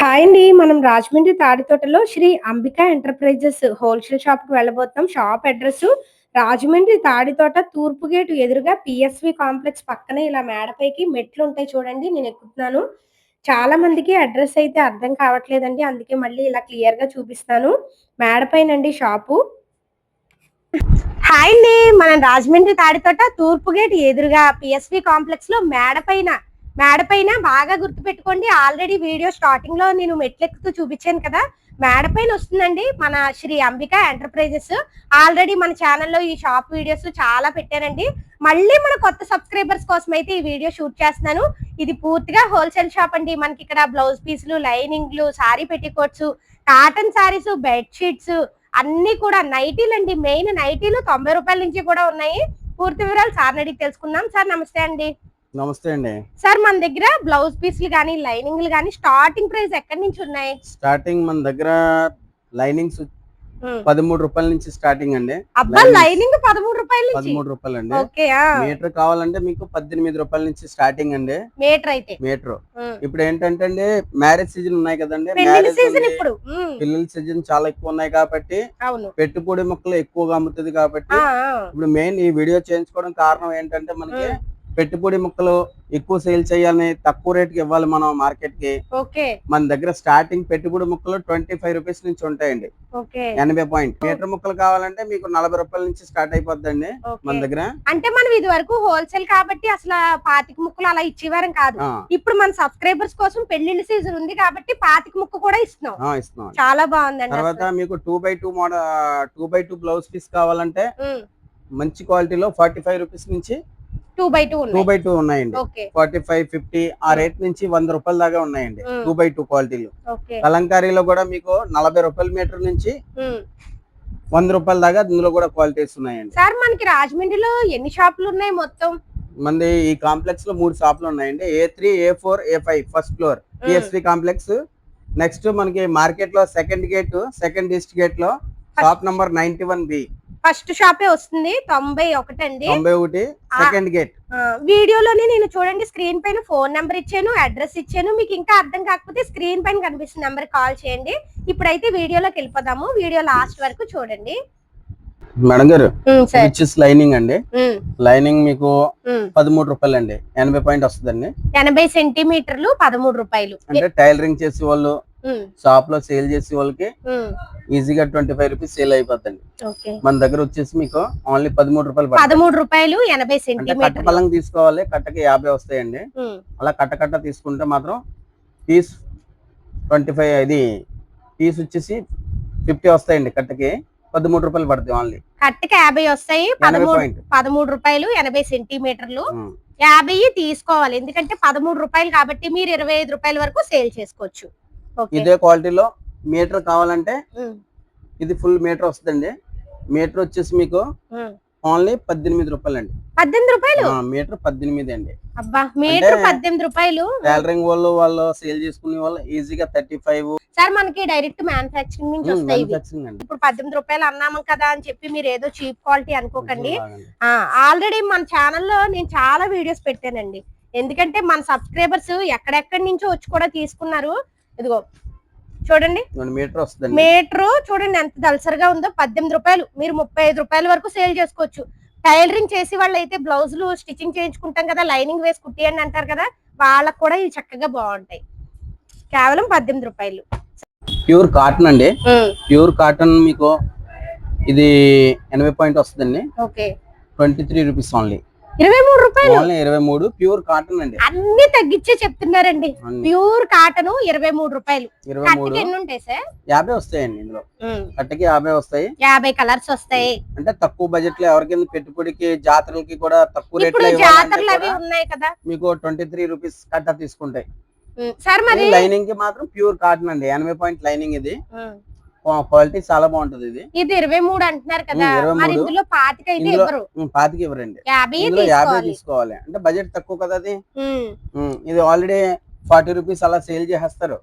Hi అండి. మనం రాజమండ్రి తాడితోటలో శ్రీ అంబికా ఎంటర్ప్రైజెస్ హోల్సేల్ షాప్కి వెళ్ళబోతున్నాం. షాప్ అడ్రస్ రాజమండ్రి తాడితోట తూర్పు గేటు ఎదురుగా పిఎస్వి కాంప్లెక్స్ పక్కనే ఇలా మేడపైకి మెట్లు ఉంటాయి చూడండి. నేను ఎక్కుతున్నాను. చాలా మందికి అడ్రస్ అయితే అర్థం కావట్లేదండి. అందుకే మళ్ళీ ఇలా క్లియర్గా చూపిస్తాను. మేడపైనండి షాపు. హాయ్ అండి. మనం రాజమండ్రి తాడితోట తూర్పు గేట్ ఎదురుగా పిఎస్వి కాంప్లెక్స్లో మేడపైన మేడపైన మేడపైన బాగా గుర్తుపెట్టుకోండి. ఆల్రెడీ వీడియో స్టార్టింగ్లో నేను మెట్లెక్కుతూ చూపించాను కదా. మేడపైన వస్తుందండి మన శ్రీ అంబిక ఎంటర్ప్రైజెస్. ఆల్రెడీ మన ఛానల్లో ఈ షాప్ వీడియోస్ చాలా పెట్టానండి మళ్ళీ మన కొత్త సబ్స్క్రైబర్స్ కోసం అయితే ఈ వీడియో షూట్ చేస్తున్నాను. ఇది పూర్తిగా హోల్సేల్ షాప్ అండి. మనకి ఇక్కడ బ్లౌజ్ పీసులు లైనింగ్లు saree petticoats cotton sarees bedsheets అన్ని కూడా నైటీలు అండి. మెయిన్ నైటీలు తొంభై రూపాయల నుంచి కూడా ఉన్నాయి. పూర్తి వివరాలు సార్ అడిగి తెలుసుకుందాం. సార్ నమస్తే అండి. నమస్తే అండి. సార్ మన దగ్గర బ్లౌజ్ పీస్లు కానీ లైనింగ్లు కానీ స్టార్టింగ్ ప్రైస్ ఎక్కడి నుంచి ఉన్నాయి? స్టార్టింగ్ మన దగ్గర లైనింగ్స్ పదమూడు రూపాయల నుంచి స్టార్టింగ్ అండి. అబ్బా. లైనింగ్ పదమూడు రూపాయల పదమూడు రూపాయలు అండి మీటర్ కావాలంటే మీకు పద్దెనిమిది రూపాయల నుంచి స్టార్టింగ్ అండి. మీటర్ అయితే. మీటర్. ఇప్పుడు ఏంటంటే అండి మ్యారేజ్ సీజన్ ఉన్నాయి కదండి. సీజన్ ఇప్పుడు. పిల్లల సీజన్ చాలా ఎక్కువ ఉన్నాయి కాబట్టి పెట్టుబడి మొక్కలు ఎక్కువగా అమ్ముతుంది కాబట్టి ఇప్పుడు మెయిన్ ఈ వీడియో చేయించుకోవడం కారణం ఏంటంటే మనకి పెట్టుబడి మొక్కలు ఎక్కువ సేల్ చేయాలని తక్కువ రేట్కి ఇవ్వాలి మనం మార్కెట్కి మన దగ్గర స్టార్టింగ్ పెట్టుబడి ముక్కలు ట్వంటీ ఫైవ్ రూపీస్ నుంచి ఉంటాయండి. ఎనభై పాయింట్. మీటర్ ముక్కలు కావాలంటే మీకు నలభై రూపాయల నుంచి స్టార్ట్ అయిపోద్దండి మన దగ్గర. అంటే మనం ఇది వరకు హోల్సేల్ కాబట్టి అసలు పాతిక ముక్కలు అలా ఇచ్చేవారం కాదు. ఇప్పుడు మన సబ్స్క్రైబర్స్ కోసం పెళ్ళిళ్ళ సీజన్ ఉంది కాబట్టి పాతిక ముక్క కూడా ఇస్తున్నాం. ఇస్తున్నాం చాలా బాగుందండి తర్వాత మీకు two by two model two by two blouse piece కావాలంటే. మంచి క్వాలిటీలో ఫార్టీ ఫైవ్ రూపీస్ నుంచి two by two two by two ఉన్నాయండి. ఫార్టీ ఫైవ్ ఫిఫ్టీ ఆ రేట్ నుంచి వంద రూపాయల దాకా ఉన్నాయండి. ఉమ్. టూ బై టూ క్వాలిటీలు. కలంకారీలో కూడా మీకు నలభై రూపాయల మీటర్ నుంచి ఉమ్. వంద రూపాయల దాకా ఇందులో కూడా క్వాలిటీస్ ఉన్నాయండి. సార్ మనకి రాజమండ్రిలో ఎన్ని షాపులు ఉన్నాయి మొత్తం? మంది ఈ కాంప్లెక్స్లో మూడు షాపులు ఉన్నాయండి. A three A four A five first floor. PSP complex. Next మనకి మార్కెట్లో second gate second east గేట్లో shop number ninety one B. First షాపే వస్తుంది తొంభై ఒకటి అండి తొంభై ఒకటి సెకండ్ గేట్ వీడియోలోనే నేను చూడండి స్క్రీన్ పైన ఫోన్ నెంబర్ ఇచ్చాను అడ్రస్ ఇచ్చాను మీకు ఇంకా అర్థం కాకపోతే స్క్రీన్ పైన కనిపిస్తున్న నెంబర్ కాల్ చేయండి. ఇప్పుడైతే వీడియోలోకి వెళ్ళిపోదాము వీడియో లాస్ట్ వరకు చూడండి. మేడం గారు విచ్ లైనింగ్ అండి. లైనింగ్ మీకు. పదమూడు రూపాయలు అండి ఎనభై పాయింట్ వస్తుందండి. ఎనభై సెంటీమీటర్లు పదమూడు రూపాయలు. అంటే టైలరింగ్ చేసే వాళ్ళు షాప్లో సేల్ చేసే వాళ్ళకి ఈజీగా ట్వంటీ ఫైవ్ రూపీస్ సేల్ అయిపోతుంది మన దగ్గర వచ్చేసి మీకు ఓన్లీ పదమూడు రూపాయలు పదమూడు రూపాయలు ఎనభై కట్ట సెంటీమీటర్లు పలంగా తీసుకోవాలి కట్టకి యాభై వస్తాయండి. ఉమ్, అలా కట్ట కట్ట తీసుకుంటే మాత్రం పీస్ ట్వంటీ ఫైవ్ ఇది పీస్ వచ్చేసి ఫిఫ్టీ వస్తాయండి కట్టకి. పదమూడు రూపాయలు పడతాయి ఓన్లీ కట్టకి యాభై వస్తాయి పదమూడు పదమూడు రూపాయలు ఎనభై సెంటీమీటర్లు యాభై తీసుకోవాలి ఎందుకంటే పదమూడు రూపాయలు కాబట్టి మీరు ఇరవై ఐదు రూపాయల వరకు సేల్ చేసుకోవచ్చు. ఇదే క్వాలిటీలో మీటర్ కావాలంటే ఇది ఫుల్ మీటర్ వస్తుందండి. మీటర్ వచ్చేసి మీకు. ఓన్లీ పద్దెనిమిది రూపాయలు అండి పద్దెనిమిది రూపాయలు? మీటర్ పద్దెనిమిది అండి. అబ్బా మీటర్ పద్దెనిమిది రూపాయలు? టైలరింగ్ వాళ్ళు వాళ్ళు సేల్ చేసుకునే వాళ్ళు ఈజీగా థర్టీ ఫైవ్. సార్ మనకి డైరెక్ట్ మ్యానుఫాక్చరింగ్ నుంచి వస్తాయి ఇప్పుడు పద్దెనిమిది రూపాయలు అన్నాము కదా అని చెప్పి మీరు ఏదో చీప్ క్వాలిటీ అనుకోకండి. ఆల్రెడీ మన ఛానల్లో నేను చాలా వీడియోస్ పెట్టానండి. ఎందుకంటే మన సబ్స్క్రైబర్స్ ఎక్కడెక్కడి నుంచో వచ్చి కూడా తీసుకున్నారు. ఇదిగో చూడండి. మీటర్ వస్తుందండి. మీటర్ చూడండి ఎంత దలసరిగా ఉందో పద్దెనిమిది రూపాయలు. మీరు ముప్పై రూపాయల వరకు సేల్ చేసుకోవచ్చు. టైలరింగ్ చేసి వాళ్ళు అయితే బ్లౌజులు స్టిచ్చింగ్ చేయించుకుంటాం కదా లైనింగ్ వేసి కుట్టియండి అంటారు కదా వాళ్ళకు కూడా ఇవి చక్కగా బాగుంటాయి. కేవలం పద్దెనిమిది రూపాయలు. ప్యూర్ కాటన్ అండి. ప్యూర్ కాటన్ మీకు ఇది ఎనభై పాయింట్ వస్తుందండి. Okay. Twenty three rupees only. ఇరవై మూడు రూపాయలు. ఇరవై మూడు ప్యూర్ కాటన్ అండి. అన్ని తగ్గించే చెప్తున్నారండి. ప్యూర్ కాటన్ ఇరవై మూడు రూపాయలు. ఇరవై మూడు. కట్టుకి ఎన్ని ఉంటాయి సార్? యాభై వస్తాయండి ఇందులో. కట్టకి యాభై వస్తాయి. యాభై కలర్స్ వస్తాయి. అంటే తక్కువ బడ్జెట్లో ఎవరికైనా పెట్టుబడికి జాతరలకి కూడా తక్కువ రేట్ ఇప్పుడు లో జాతరలు అవి ఉన్నాయి కదా. మీకు ట్వంటీ త్రీ రూపీస్ కట్ట తీసుకుంటాయి. సార్ మరి లైనింగ్కి మాత్రం ప్యూర్ కాటన్ అండి. ఎనభై పాయింట్ లైనింగ్ ఇది. క్వాలిటీ చాలా బాగుంటది ఇది. ఇది ఇరవై మూడు అంటున్నారు కదా. మరి. ఇందులో పాతిక అయితే ఇవ్వరు. పాతికి ఇవ్వరండి. యాభై ఇందులో యాభై తీసుకోవాలి. అంటే బడ్జెట్ తక్కువ కదా అది? ఇది ఆల్రెడీ ఫార్టీ రూపీస్ అలా సేల్ చేసేస్తారు.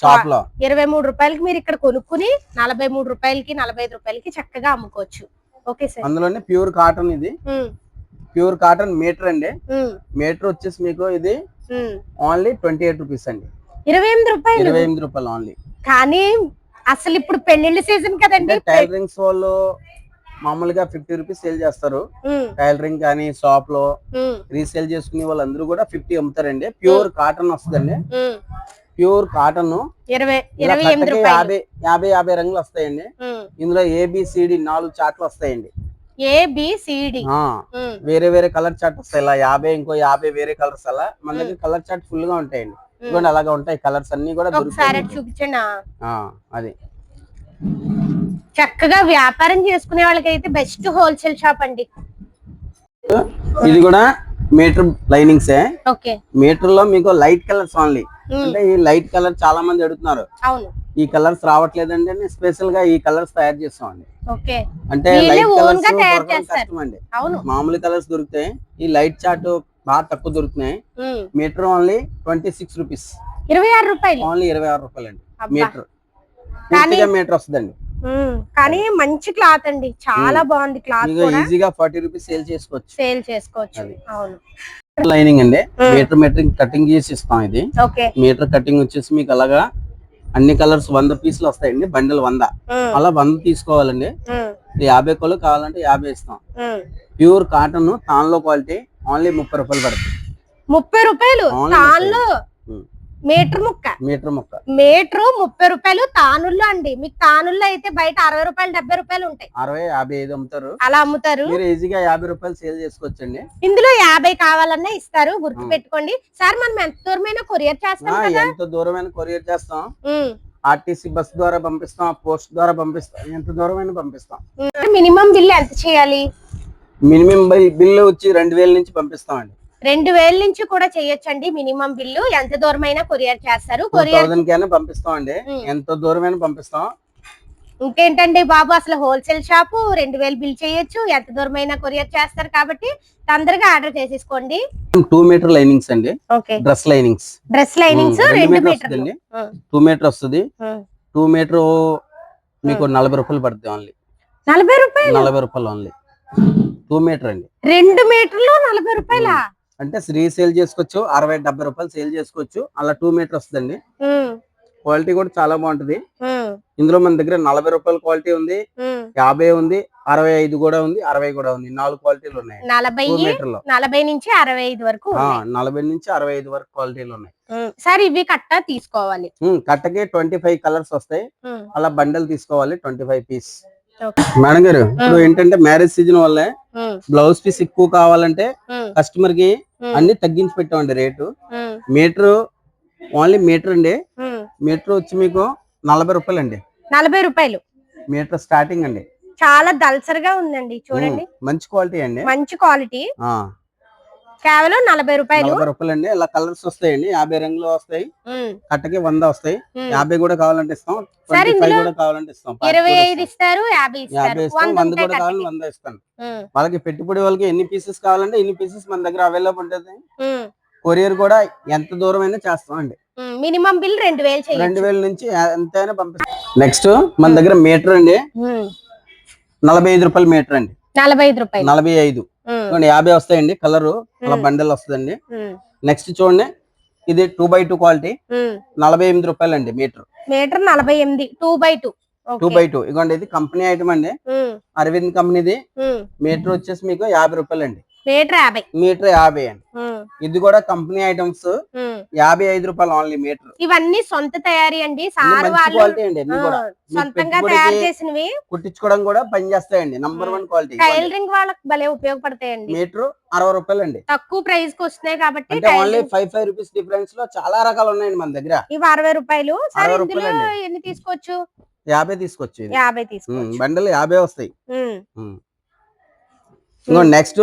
షాప్లో ఇరవై మూడు రూపాయలకి మీరు ఇక్కడ కొనుక్కుని నలభై మూడు రూపాయలకి నలభై ఐదు రూపాయలకి చక్కగా అమ్ముకోవచ్చు. Okay sir. అందులోనే ప్యూర్ కాటన్ ఇది. ప్యూర్ కాటన్ మీటర్ అండి. మీటర్ వచ్చేసి మీకు ఇది. ఓన్లీ ట్వంటీ ఎయిట్ రూపీస్ అండి. ఇరవై ఎనిమిది రూపాయలు. ఇరవై ఎనిమిది రూపాయలు ఓన్లీ. కానీ అసలు ఇప్పుడు పెళ్ళిళ్ళ సీజన్ కదండి. టైలరింగ్స్ వాళ్ళు మామూలుగా ఫిఫ్టీ రూపీస్ సేల్ చేస్తారు. టైలరింగ్ కానీ షాప్లో రీసేల్ చేసుకునే వాళ్ళందరూ కూడా ఫిఫ్టీ అమ్ముతారండి. ప్యూర్ కాటన్ వస్తుందండి. Pure cotton. యాభై యాభై యాభై రంగులు వస్తాయండి. ఇందులో ఏబిసిడి నాలుగు చాట్లు వస్తాయండి. వేరే వేరే కలర్ చార్ట్ వస్తాయి. ఇలా యాభై ఇంకో యాభై వేరే కలర్స్ అలా. మన దగ్గర కలర్ చార్ట్ ఫుల్గా ఉంటాయండి. ఇదిగోండి అలాగా ఉంటాయి. కలర్స్ అన్ని కూడా ఒకసారి చూపించండి. అది. చక్కగా వ్యాపారం చేసుకునే వాళ్ళకైతే బెస్ట్ హోల్సేల్ షాప్ అండి. ఇది కూడా మీటర్ లైనింగ్స్ మీటర్లో మీకు లైట్ కలర్స్ ఓన్లీ అంటే ఈ లైట్ కలర్ చాలా మంది అడుగుతున్నారు. ఈ కలర్స్ రావట్లేదండి అని స్పెషల్గా ఈ కలర్స్ తయారు చేస్తామండి. అంటే లైట్ కలర్స్. కష్టం అండి మామూలు కలర్స్ దొరుకుతాయి ఈ లైట్ చార్ట్ బాగా తక్కువ దొరుకుతున్నాయి. Metre only twenty six rupees. ఇరవై ఆరు రూపాయలు. ఓన్లీ ఇరవై ఆరు రూపాయలు అండి. మీటర్. పూర్తిగా మీటర్ వస్తుందండి. కానీ మంచి క్లాత్ అండి. చాలా బాగుంది క్లాత్ ఈజీగా ఫార్టీ రూపీస్ సేల్ చేసుకోవచ్చు. సేల్ చేసుకోవచ్చు. అవును. లైనింగ్ అండి. మీటర్ మీటర్ కటింగ్ చేసి ఇస్తాం ఇది. మీటర్ కటింగ్ వచ్చేసి మీకు అలాగా అన్ని కలర్స్ వంద పీసులు వస్తాయండి. బండిల్ వంద. అలా వంద తీసుకోవాలండి. యాభై కొలు కావాలంటే యాభై ఇస్తాం. ప్యూర్ కాటన్ తాన్లో క్వాలిటీ. ఓన్లీ ముప్పై రూపాయలు పడుతుంది. ముప్పై రూపాయలు? ఉమ్. మీటర్ ముక్క? మీటర్ ముక్క. మీటర్ ముప్పై రూపాయలు తానుల్లో అండి. మీకు తానుల్లో అయితే బయట అరవై రూపాయలు డెబ్బై రూపాయలు ఉంటాయి. అరవై యాభై ఐదు అమ్ముతారు. అలా అమ్ముతారు? మీరు ఈజీగా యాభై రూపాయలు సేల్ చేసుకోవచ్చండి. ఇందులో యాభై కావాలన్నా ఇస్తారు గుర్తు పెట్టుకోండి. సార్ మనం ఎంత దూరమైనా కొరియర్ చేస్తాం ఎంత దూరమైన కొరియర్ చేస్తాం. ఆర్టీసీ బస్ ద్వారా పంపిస్తాం పోస్ట్ ద్వారా పంపిస్తాం ఎంత దూరమైన పంపిస్తాం. మినిమం బిల్ ఎంత చేయాలి? మినిమం బిల్లు వచ్చి రెండు వేల నుంచి పంపిస్తాం అండి రెండు వేల నుంచి కూడా చేయొచ్చండి మినిమం బిల్లు. ఎంత దూరమైనా కొరియర్ చేస్తారు. కొరియర్ థౌసండ్ కైనా పంపిస్తాం అండి ఉమ్. ఎంత దూరమైన పంపిస్తాం. ఇంకేంటండి బాబు అసలు హోల్సేల్ షాపు రెండు వేలు బిల్ చేయొచ్చు. ఎంత దూరమైనా కొరియర్ చేస్తారు కాబట్టి తొందరగా ఆర్డర్ చేసేసుకోండి. టూ మీటర్ లైనింగ్స్ అండి. Dress linings. డ్రెస్ లైనింగ్స్ రెండు మీటర్. టూ మీటర్ వస్తుంది. టూ మీటర్ మీకు నలభై రూపాయలు పడుతుంది ఓన్లీ. నలభై రూపాయలు? నలభై రూపాయలు ఓన్లీ. టూ మీటర్ అండి. రెండు మీటర్లు నలభై రూపాయల? అంటే రీసేల్ చేసుకోవచ్చు అరవై డెబ్బై రూపాయలు సేల్ చేసుకోవచ్చు. అలా టూ మీటర్ వస్తుందండి. క్వాలిటీ కూడా చాలా బాగుంటది. ఇందులో మన దగ్గర నలభై రూపాయల క్వాలిటీ ఉంది. యాభై ఉంది అరవై ఐదు కూడా ఉంది అరవై కూడా ఉంది. నాలుగు క్వాలిటీలు ఉన్నాయి. నలభై టూ మీటర్లో నలభై నుంచి అరవై ఐదు వరకు. నలభై నుంచి అరవై ఐదు వరకు క్వాలిటీలు ఉన్నాయి. సార్ ఇవి కట్ట తీసుకోవాలి? కట్టకి ట్వంటీ ఫైవ్ కలర్స్ వస్తాయి. అలా బండల్ తీసుకోవాలి ట్వంటీ ఫైవ్ పీస్. మేడం గారు ఇప్పుడు ఏంటంటే మ్యారేజ్ సీజన్ వల్లే ఉమ్, బ్లౌజ్ పీస్ ఎక్కువ కావాలంటే ఉమ్, కస్టమర్కి అన్ని తగ్గించి పెట్టామండి రేటు. మీటర్ ఓన్లీ మీటర్ అండి. మీటర్ వచ్చి మీకు నలభై రూపాయలు అండి నలభై రూపాయలు. మీటర్ స్టార్టింగ్ అండి. చాలా దల్సరిగా ఉందండి చూడండి. మంచి క్వాలిటీ అండి. మంచి క్వాలిటీ. కేవలం నలభై రూపాయలు. నలభై రూపాయలు అండి ఇలా కలర్స్ వస్తాయండి. యాభై రంగులు వస్తాయి. కట్టకి వంద వస్తాయి. యాభై కూడా కావాలంటే ఇస్తాం. ట్వంటీ ఫైవ్ కూడా కావాలంటే ఇస్తాం. ఇరవై ఐదు. ఇస్తారు యాభై ఇస్తాం. వంద కూడా ఇస్తాను. వాళ్ళకి పెట్టుబడి వాళ్ళకి ఎన్ని పీసెస్ కావాలంటే ఎన్ని పీసెస్ మన దగ్గర అవైలబుల్ ఉంటుంది కొరియర్ కూడా ఎంత దూరం అయినా చేస్తాం అండి. మినిమం బిల్ రెండు వేలు రెండు వేల నుంచి ఎంతైనా పంపిస్తాం. నెక్స్ట్ మన దగ్గర మీటర్ అండి. నలభై ఐదు రూపాయల మీటర్ అండి. నలభై ఐదు రూపాయలు. నలభై ఐదు. చూడండి యాభై వస్తాయండి కలర్. అలా. బండల్ వస్తుందండి. నెక్స్ట్ చూడండి ఇది టూ బై టూ క్వాలిటీ. నలభై ఎనిమిది రూపాయలు అండి మీటర్. మీటర్ నలభై ఎనిమిది two by two. Two by two. ఇదిగోండి ఇది కంపెనీ ఐటమ్ అండి. అరవింద్ కంపెనీది. మీటర్ వచ్చేసి మీకు యాభై రూపాయలు అండి మీటర్ యాభై. మీటర్ యాభై అండి. ఇది కూడా కంపెనీ ఐటమ్స్. యాభై ఐదు రూపాయలు ఓన్లీ మీటర్. ఇవన్నీ సొంత తయారీ అండి. సార్ క్వాలిటీ అండి సొంతంగా తయారు చేసినవి కుట్టించుకోవడం కూడా పనిచేస్తాయండి నంబర్ వన్ క్వాలిటీ టైలరింగ్ వాళ్ళకి భలే ఉపయోగపడతాయండి. మీటర్ అరవై రూపాయలు అండి తక్కువ ప్రైస్కి వస్తున్నాయి కాబట్టి ఓన్లీ ఫైవ్ ఫైవ్ రూపీస్ డిఫరెన్స్లో చాలా రకాలు ఉన్నాయండి మన దగ్గర. ఇవి అరవై రూపాయలు. ఎన్ని తీసుకోవచ్చు? యాభై తీసుకొచ్చి ఇది. యాభై తీసుకోవచ్చు. బండలు యాభై వస్తాయి. ఇంకో నెక్స్ట్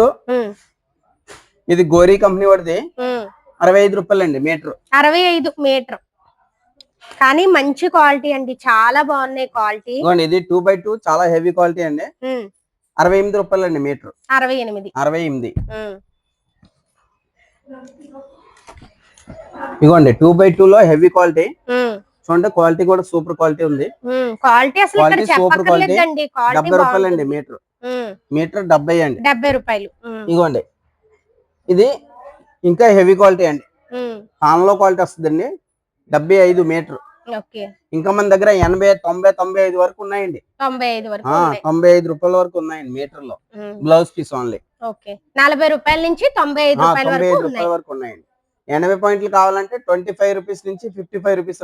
ఇది గోరీ కంపెనీ వాడిది. అరవై ఐదు రూపాయలు అండి మీటర్. అరవై ఐదు మీటర్. కానీ మంచి క్వాలిటీ అండి చాలా బాగున్నాయి క్వాలిటీ. ఇది టూ బై టూ చాలా హెవీ క్వాలిటీ అండి. అరవై ఎనిమిది రూపాయలు అండి మీటర్. అరవై ఎనిమిది. అరవై ఎనిమిది. ఉమ్, ఇదిగోండి టూ బై టూ లో హెవీ క్వాలిటీ చూడండి క్వాలిటీ కూడా సూపర్ క్వాలిటీ ఉంది. క్వాలిటీ అసలు చెప్పక్కర్లేదండి క్వాలిటీ డెబ్బై రూపాయలు అండి మీటర్. మీటర్ డెబ్బై అండి. డెబ్బై రూపాయలు. ఉమ్, ఇదిగోండి ఇది ఇంకా హెవీ క్వాలిటీ అండి. ఆన్లో క్వాలిటీ వస్తుందండి. డెబ్బై ఐదు మీటర్. ఇంకా మన దగ్గర ఎనభై తొంభై తొంభై ఐదు వరకు ఉన్నాయండి. తొంభై ఐదు రూపాయల వరకు ఉన్నాయండి మీటర్లో బ్లౌజ్ పీస్ ఓన్లీ. నలభై రూపాయల నుంచి తొంభై ఐదు రూపాయల వరకు ఉన్నాయండి. ఎనభై పాయింట్లు కావాలంటే ట్వంటీ ఫైవ్ రూపీస్ నుంచి ఫిఫ్టీ ఫైవ్ రూపీస్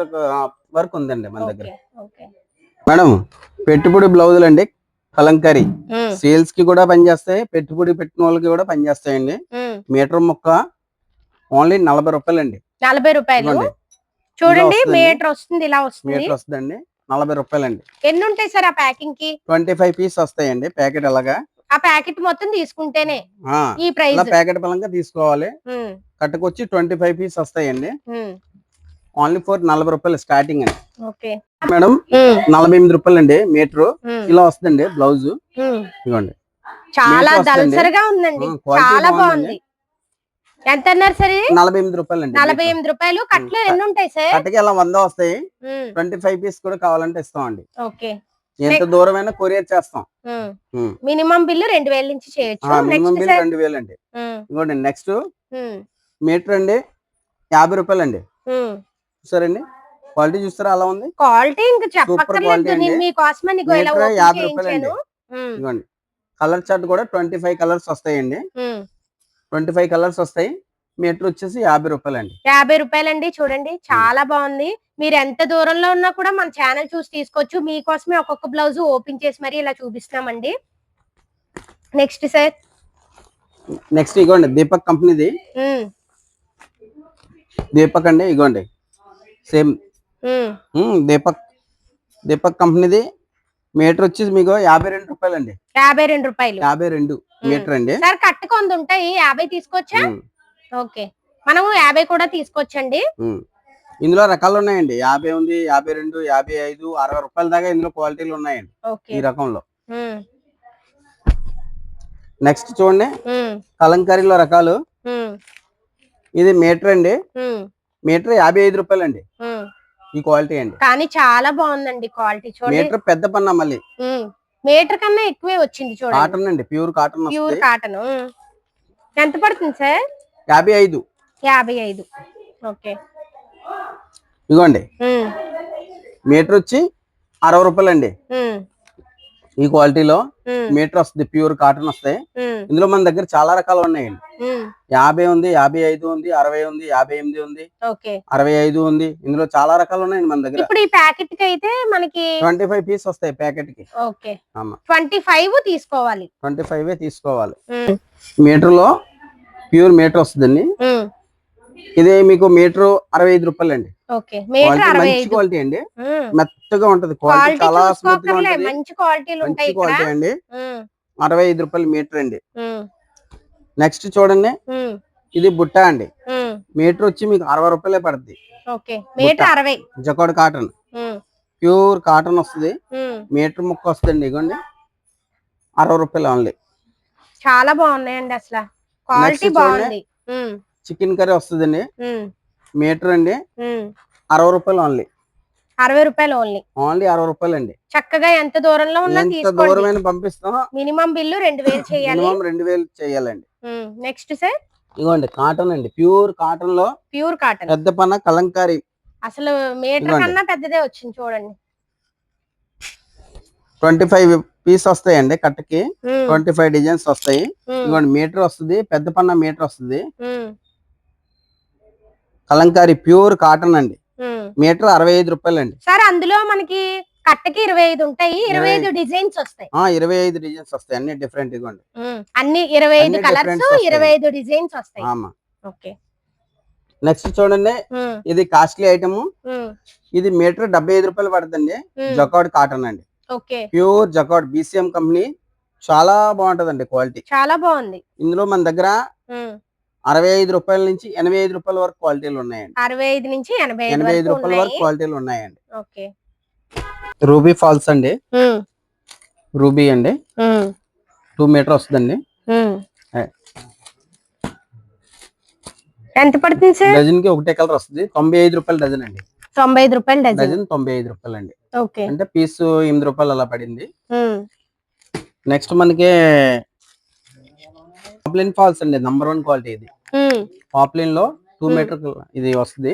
వరకు ఉందండి మన దగ్గర. మేడం పెట్టుబడి బ్లౌజులు అండి కలంకరీ. సేల్స్కి కూడా పనిచేస్తాయి పెట్టుబడి పెట్టిన వాళ్ళకి కూడా పనిచేస్తాయండి. మీటర్ ముక్క ఓన్లీ నలభై రూపాయలండి. నలభై రూపాయలు? చూడండి. మీటర్ వస్తుంది ఇలా వస్తుంది. మీటర్ వస్తుందండి నలభై రూపాయలండి. ఎన్ని ఉంటాయి సార్ ఆ ప్యాకింగ్కి ట్వంటీ ఫైవ్ పీస్ వస్తాయండి ప్యాకెట్ అలాగా ఆ ప్యాకెట్ మొత్తం తీసుకుంటేనే ఈ ప్రైస్. ప్యాకెట్ పరంగా తీసుకోవాలి. కట్టుకొచ్చి ట్వంటీ ఫైవ్ పీస్ వస్తాయండి. ఓన్లీ ఫర్ నలభై రూపాయలు స్టార్టింగ్ అండి. మేడం నలభై ఎనిమిది రూపాయలు అండి మీటర్ ఇలా వస్తుందండి బ్లౌజ్. ఇదిగోండి. చాలా. దళసరిగా ఉందండి. చాలా. బాగుంది. ఎంత అన్నారు సరే? నలభై ఎనిమిది రూపాయలు అండి నలభై ఎనిమిది రూపాయలు. కట్లు. ఎన్ని ఉంటాయి సార్? కట్టకి అలా వంద వస్తాయి. ట్వంటీ ఫైవ్ పీస్ కూడా కావాలంటే ఇస్తామండి. ఓకే. ఎంత దూరమైనా కొరియర్ చేస్తాం. మినిమం బిల్లు రెండు వేల నుంచి చేయొచ్చు. మినిమం బిల్ రెండు వేలు అండి ఇదిగోండి నెక్స్ట్ మీటర్ అండి యాభై రూపాయలు అండి. చూసారండి? క్వాలిటీ చూస్తారా? అలా ఉంది? క్వాలిటీ ఇంకా చెప్పక్కర్లేదు. నేను మీకోసమని యాభై రూపాయలు ఇదిగోండి. కలర్ చార్ట్ కూడా ట్వంటీ ఫైవ్ కలర్స్ వస్తాయండి. ట్వంటీ ఫైవ్ కలర్స్ వస్తాయి. మీటర్ వచ్చేసి యాభై రూపాయలు అండి. యాభై రూపాయలండి చూడండి. చాలా బాగుంది. మీరు ఎంత దూరంలో ఉన్నా కూడా మన ఛానల్ చూసి తీసుకోవచ్చు. మీకోసమే ఒక్కొక్క బ్లౌజ్ ఓపెన్ చేసి మరి ఇలా చూపిస్తున్నామండి. Next sir. నెక్స్ట్ ఇగోండి దీపక్ కంపెనీది. దీపక్ అండి ఇగోండి. సేమ్. దీపక్ దీపక్ కంపెనీది మీటర్ వచ్చేసి మీకు యాభై రెండు రూపాయలు అండి యాభై రెండు రూపాయలు. యాభై రెండు మీటర్ అండి. సార్ కట్టు కొంత ఉంటాయి యాభై తీసుకోవచ్చా? ఓకే. మనము యాభై కూడా తీసుకోవచ్చండి. ఇందులో రకాలు ఉన్నాయండి. యాభై ఉంది యాభై రెండు యాభై ఐదు అరవై రూపాయల దాకా ఇందులో క్వాలిటీలు ఉన్నాయండి. ఓకే. ఈ రకంలో. నెక్స్ట్ చూడండి. కలంకారీలో రకాలు. ఇది మీటర్ అండి. మీటర్ యాభై ఐదు రూపాయలు అండి. ఈ క్వాలిటీ అండి. కానీ చాలా బాగుందండి క్వాలిటీ చూడండి. మీటర్ పెద్ద పన్న మళ్ళీ. మీటర్ కన్నా ఎక్కువే వచ్చింది చూడండి. కాటన్ అండి ప్యూర్ కాటన్ ప్యూర్ కాటన్ ఎంత పడుతుంది సార్? యాభై ఐదు. యాభై ఐదు. ఓకే. ఇదిగోండి మీటర్ వచ్చి అరవై రూపాయలు అండి ఈ క్వాలిటీలో మీటర్ వస్తుంది ప్యూర్ కాటన్ వస్తాయి. ఇందులో మన దగ్గర చాలా రకాలు ఉన్నాయండి. యాభై ఉంది యాభై ఐదు ఉంది అరవై ఉంది యాభై ఎనిమిది ఉంది అరవై ఐదు ఉంది. ఇందులో చాలా రకాలు ఉన్నాయండి మన దగ్గర. ఇప్పుడు ఈ ప్యాకెట్కి అయితే మనకి ట్వంటీ ఫైవ్ పీస్ వస్తాయి ప్యాకెట్కి ట్వంటీ ఫైవ్ తీసుకోవాలి. ట్వంటీ ఫైవ్ తీసుకోవాలి. మీటర్లో ప్యూర్ మీటర్ వస్తుందండి. ఇది మీకు మీటర్ అరవై ఐదు రూపాయలు అండి మంచి క్వాలిటీ అండి. మెత్తగా ఉంటది. క్వాలిటీ చాలా స్మూత్గా ఉంటది. మంచి క్వాలిటీ అండి. అరవై ఐదు రూపాయలు మీటర్ అండి. నెక్స్ట్ చూడండి. ఇది బుట్ట అండి. మీటర్ వచ్చి మీకు అరవై రూపాయలే పడుతుంది ఓకే. మీటర్ అరవై. Jacquard cotton. ప్యూర్ కాటన్ వస్తుంది. మీటర్ ముక్క వస్తుంది ఇగోండి. అరవై రూపాయలు ఓన్లీ చాలా బాగున్నాయండి అసలు. క్వాలిటీ. బాగుంది. చికెన్ కర్రీ వస్తుందండి. మీటర్ అండి. అరవై రూపాయలు ఓన్లీ అరవై రూపాయలు ఓన్లీ ఓన్లీ అరవై రూపాయలు అండి చక్కగా ఎంత దూరంలో ఉన్నా ఎంత తీసుకోండి. దూరమైన పంపిస్తాం మినిమం బిల్లు రెండు వేలు చేయాలి. మినిమం రెండు వేలు చేయాలండి. Next sir? ఇగోండి కాటన్ అండి. ప్యూర్ కాటన్లో ప్యూర్ కాటన్ పెద్ద పన్న కలంకారీ. అసలు మీటర్ ఇదిగోండి. కన్నా పెద్దదే వచ్చింది చూడండి. ట్వంటీ ఫైవ్ పీస్ వస్తాయండి కట్టకి. ట్వంటీ ఫైవ్ డిజైన్స్ వస్తాయి. ఇదిగోండి మీటర్ వస్తుంది పెద్ద పన్న మీటర్ వస్తుంది. కలంకారీ ప్యూర్ కాటన్ అండి. మీటర్ అరవై ఐదు రూపాయలు అండి సార్ అందులో మనకి కట్టకి ఇరవై ఐదు ఉంటాయి ఇరవై ఐదు డిజైన్స్ వస్తాయి. ఇరవై ఐదు డిజైన్స్ వస్తాయి అన్ని డిఫరెంట్ ఇవ్వండి అన్ని ఇరవై ఐదు కలర్స్. ఇరవై ఐదు డిజైన్స్ వస్తాయి. ఓకే. నెక్స్ట్ చూడండి ఇది కాస్ట్లీ ఐటమ్. ఇది మీటర్ డెబ్బై ఐదు రూపాయలు పడుతుంది. జకాడ్ కాటన్ అండి. ప్యూర్ జకాడ్ బీసీఎం కంపెనీ చాలా బాగుంటదండి క్వాలిటీ. చాలా బాగుంది. ఇందులో మన దగ్గర అరవై ఐదు రూపాయల నుంచి ఎనభై ఐదు రూపాయల వరకు క్వాలిటీలు ఉన్నాయండి. అరవై ఐదు నుంచి ఎనభై ఐదు ఎనభై ఐదు వరకు రూపాయల వరకు క్వాలిటీలు ఉన్నాయండి. ఓకే. రూబీ ఫాల్స్ అండి. రూబీ అండి. టూ మీటర్ వస్తుందండి. ఎంత పడుతుంది సార్? డజన్కి ఒకటే కలర్ వస్తుంది. తొంభై ఐదు రూపాయలు డజన్ అండి. తొంభై ఐదు రూపాయలు డజన్. డజన్ తొంభై ఐదు రూపాయలు అండి ఓకే. అంటే పీస్ ఎనిమిది రూపాయలు అలా పడింది. నెక్స్ట్ మనకి ఫాల్స్ అండి. నంబర్ వన్ క్వాలిటీ ఇది. పాప్లిన్లో టూ. మీటర్ ఇది వస్తుంది.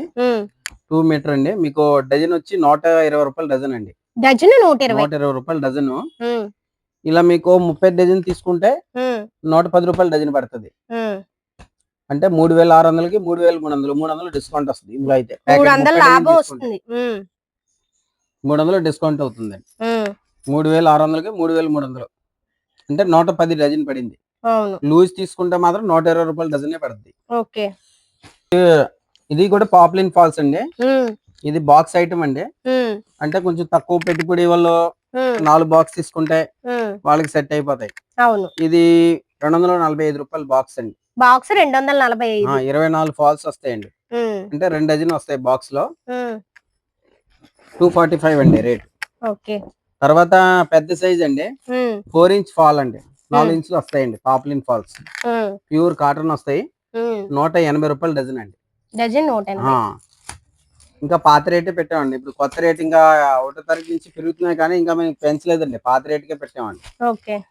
టూ మీటర్ అండి. మీకు డజన్ వచ్చి నూట ఇరవై రూపాయలు డజన్ అండి. డజన్ నూట ఇరవై? నూట ఇరవై రూపాయలు డజన్. ఇలా మీకు ముప్పై డజన్ తీసుకుంటే నూట పది రూపాయలు డజన్ పడుతుంది. అంటే మూడు వేల ఆరు వందలకి మూడు వేల మూడు వందలు మూడు వందలు డిస్కౌంట్ వస్తుంది ఇందులో అయితే. మూడు వందల 30 లాభం డజన్ తీసుకుంటే. వస్తుంది. ఉమ్, మూడు వందలు డిస్కౌంట్ అవుతుంది మూడు వేల ఆరు వందలకి మూడు వేల మూడు వందలు. అంటే నూట పది డజన్ పడింది. లూజ్ తీసుకుంటే మాత్రం నూట ఇరవై రూపాయలు డజనే పడుతుంది ఓకే. ఇది కూడా పాపులిన్ ఫాల్స్ అండి. ఇది బాక్స్ ఐటమ్ అండి. అంటే కొంచెం తక్కువ పెట్టుబడి వాళ్ళు నాలుగు బాక్స్ తీసుకుంటే వాళ్ళకి సెట్ అయిపోతాయి. అవును. ఇది రెండు వందల నలభై ఐదు రూపాయలు బాక్స్ అండి. బాక్స్ రెండు వందల నలభై ఇరవై నాలుగు ఫాల్స్ వస్తాయండి. అంటే రెండు డజన్ వస్తాయి బాక్స్లో టూ ఫార్టీ ఫైవ్ అండి రేట్. ఓకే. తర్వాత పెద్ద సైజ్ అండి. ఫోర్ ఇంచ్ ఫాల్ అండి. నాలుగు. ఇంచులు వస్తాయండి పాపులిన్ ఫాల్స్. ప్యూర్ కాటన్ వస్తాయి. నూట ఎనభై రూపాయలు డజన్ అండి. డజన్ నూట. ఇంకా పాత రేటే పెట్టామండి. ఇప్పుడు కొత్త రేట్ ఇంకా ఒకటో తారీఖు నుంచి పెరుగుతున్నాయి కానీ ఇంకా మేము పెంచలేదండి. పాత రేటుకే పెట్టామండి. ఓకే.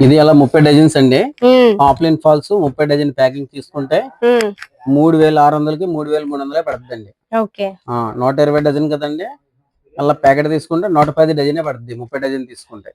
ఇది అలా ముప్పై డజన్స్ అండి. పాపులిన్ ఫాల్స్ ముప్పై డజన్ ప్యాకింగ్ తీసుకుంటే మూడు వేల ఆరు వందలకి మూడు వేల మూడు వందలే పడుతుందండి. ఓకే. ఆ, నూట ఇరవై డజన్ కదండి. అలా ప్యాకెట్ తీసుకుంటే నూట పది డజనే పడుతుంది ముప్పై డజన్ తీసుకుంటే.